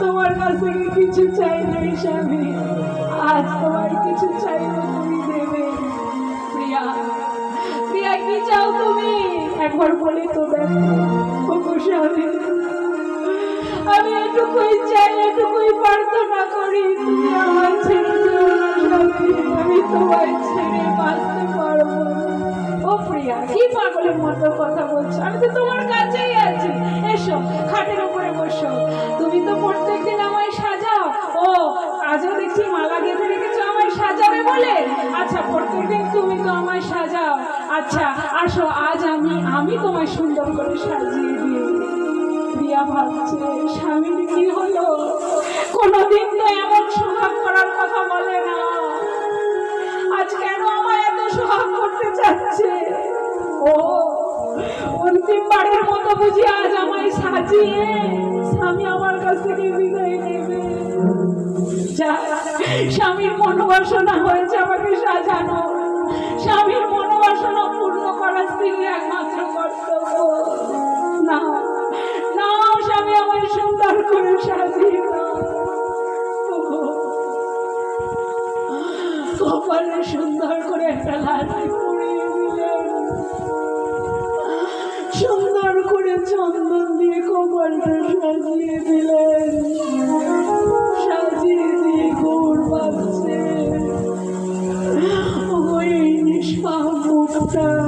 তোমার কাছ কিছু চাই নাই স্বামী। আজ তোমার কিছু কি চাও তুমি। একবার বলে তো দেখো আমি এটুকুই চাই, এটুকুই প্রার্থনা করি। তুমি আমার ছেড়ে যেও না স্বামী আমি তোমায় ছেড়ে বাঁচতে পারব। কি পাগলের মতো কথা বলছো? আমি তো তোমার কাছেই আছি। এসো, খাটের উপরে বসো। তুমি তো প্রত্যেকদিন আমায় সাজাও। ও, আজও দেখছি মালা গেঁথে রেখেছো আমায় সাজাবে বলে? আচ্ছা প্রত্যেকদিন তুমি তো আমায় সাজাও। আচ্ছা আসো, আজ আমি আমি তোমায় সুন্দর করে সাজিয়ে দিই প্রিয়া ভাবছে, স্বামীর কি হলো? কোনোদিন তো এমন সোহাগ করার কথা বলে না। আজ কেন আমায় এত সোহাগ করতে চাচ্ছে? ও, অন্তিম বারের মতো বুঝি আজ আমায় সাজিয়ে স্বামী আমার কাছ থেকে বিদায় নেবে। স্বামীর মনোবাসনা হয়েছে আমাকে সাজানো স্বামীর মনোবাসনা পূর্ণ করা স্ত্রীর একমাত্র কর্তব্য। না না, স্বামী আমায় সুন্দর করে কপালে সুন্দর করে একটা লাঠি পরিয়ে দিলেন সুন্দর করে চন্দন দিয়ে কপালটা সাজিয়ে দিলেন মুখটা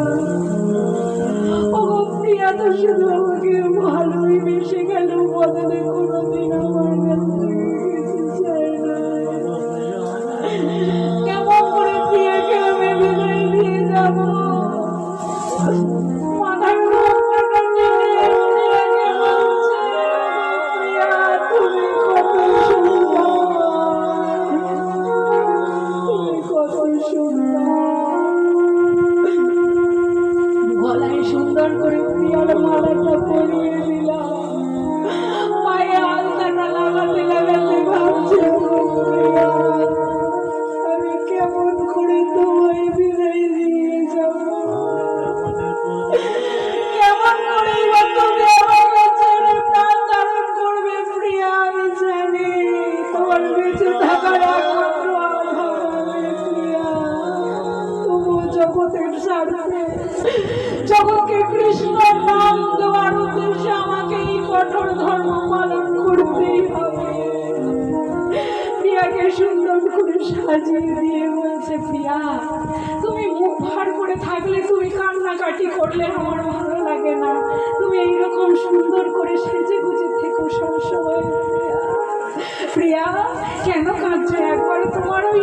সুন্দর করে প্রিয়ার মালাটা পরিয়ে দিলাম কঠোর ধর্ম পালন করতেই হবে। প্রিয়াকে সুন্দর করে সাজিয়ে দিয়ে বলছে প্রিয়া তুমি মুখ ভার করে থাকলে তুমি কান্নাকাটি করলে আমার ভালো লাগে না। তুমি এইরকম সুন্দর করে সেজে গুজে থেকো সবসময় প্রিয়া কেন কাঁদছো? একবার তোমার ওই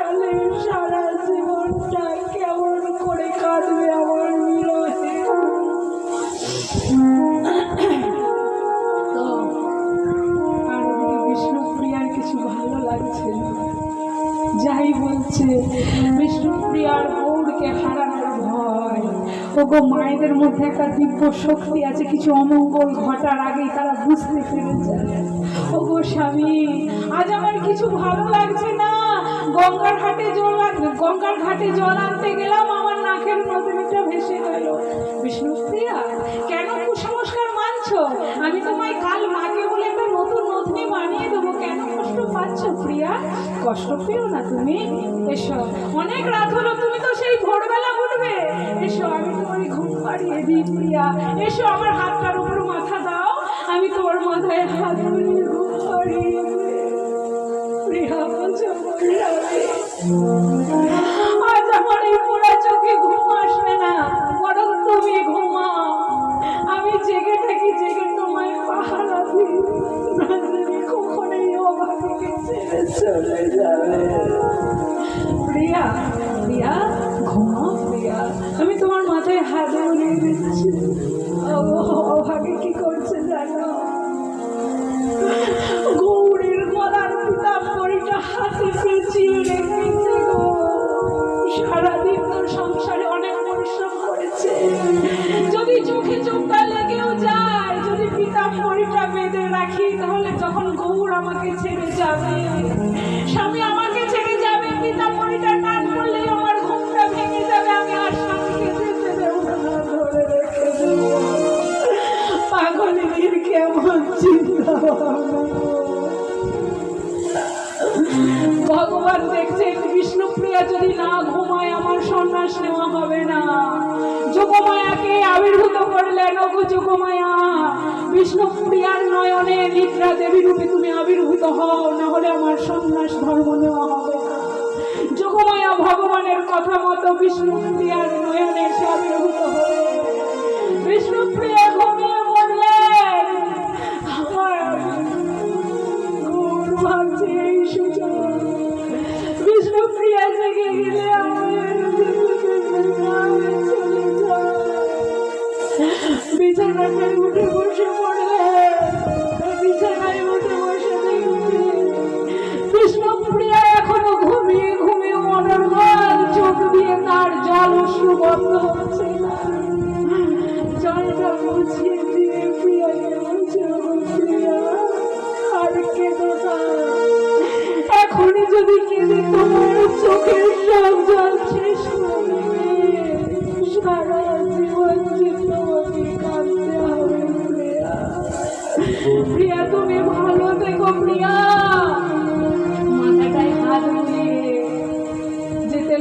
বলছে বিষ্ণুপ্রিয়ার গৌরকে হারানোর ভয়। ওগো মায়েদের মধ্যে একটা দিব্য শক্তি আছে, কিছু অমঙ্গল ঘটার আগেই তারা বুঝতে পেরেছে ওগো স্বামী, আজ আমার কিছু ভালো লাগছে না। গঙ্গার ঘাটে জল গঙ্গার ঘাটে জল আনতে গেলাম, আমার নাকের নদীটা ভেসে গেল। বিষ্ণুপ্রিয়া কেন কুসংস্কার মানছো? আমি তোমায় কাল মাকে বলে একটা নতুন নথনি বানিয়ে দেবো। কেন কষ্ট পাচ্ছ প্রিয়া? কষ্ট পেও না তুমি? এসো। অনেক রাত হলো, তুমি তো সেই ভোরবেলা উঠবে। এসো, আমি তোমার ঘুম পাড়িয়ে দিই, প্রিয়া। এসো, আমার হাতটার উপর মাথা দাও। আমি তোমার মাথায় হাত ঘুম পাড়িয়ে। প্রিয়া, বলছো প্রিয়া ও অভাগে কি করছে জানো ভগবান দেখছেন, বিষ্ণুপ্রিয়া যদি না ঘুমায়, আমার সন্ন্যাস নেওয়া হবে না। যোগমায়াকে আবির্ভূত করলেন ওগো যোগমায়া। বিষ্ণুপ্রিয়ার নয়নে নিদ্রা দেবী রূপে তুমি আবির্ভূত হও, না হলে আমার সন্ন্যাস ধর্ম নেওয়া হবে না। যোগমায়া ভগবানের কথা মতো বিষ্ণুপ্রিয়ার নয়নে সে আবির্ভূত হবে বিষ্ণুপ্রিয়া বিষ্ণুপ্রিয়া জেগে গেলে উঠে বসে পড়লে, বিছানায় উঠে বসে দেখছি এখনও ঘুমিয়ে ঘুমিয়ে অনর্গল চোখ দিয়ে তার জল বন্ধ হচ্ছে না। জলটা মুছিয়ে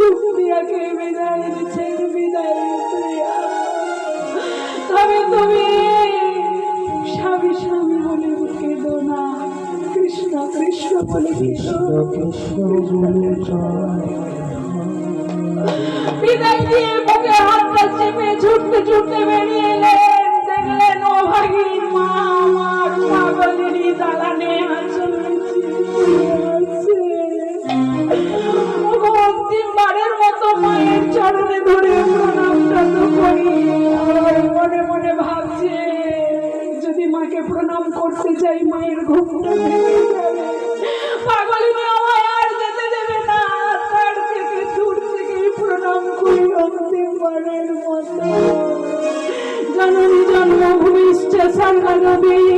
প্রিয়াকে বিদায় দিচ্ছেন বিদায় প্রিয়া তবে তুমি স্বামী স্বামী বলে কেঁদো না কৃষ্ণ কৃষ্ণ বলে কেঁদো বিদায় দিয়ে বুকে হাতটা চেপে বেরিয়ে করতে চাই মায়ের ঘুমটা পাগলি মা যেতে দেবে না। তার থেকে দূর থেকেই প্রণাম করি অন্তিমবারের মতো। জননী জন্মভূমি স্টেশন মানবী